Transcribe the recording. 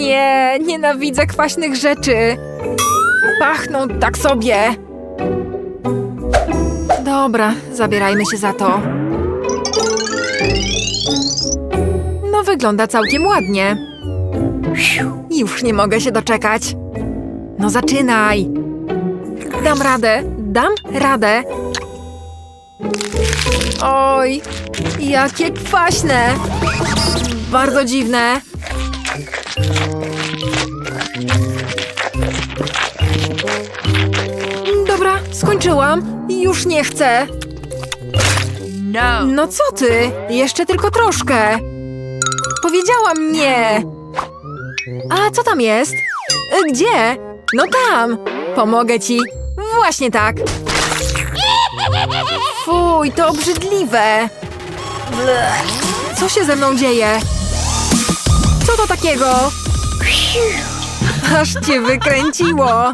nie, nienawidzę kwaśnych rzeczy. Pachną tak sobie. Dobra, zabierajmy się za to. No, wygląda całkiem ładnie. Już nie mogę się doczekać. No, zaczynaj. Dam radę, dam radę. Oj, jakie kwaśne. Bardzo dziwne. Dobra, skończyłam. Już nie chcę. No. No co ty? Jeszcze tylko troszkę. Powiedziałam nie. A co tam jest? E, Gdzie? No tam. Pomogę ci. Właśnie tak. Fuj, to obrzydliwe. Co się ze mną dzieje? To takiego? Aż cię wykręciło.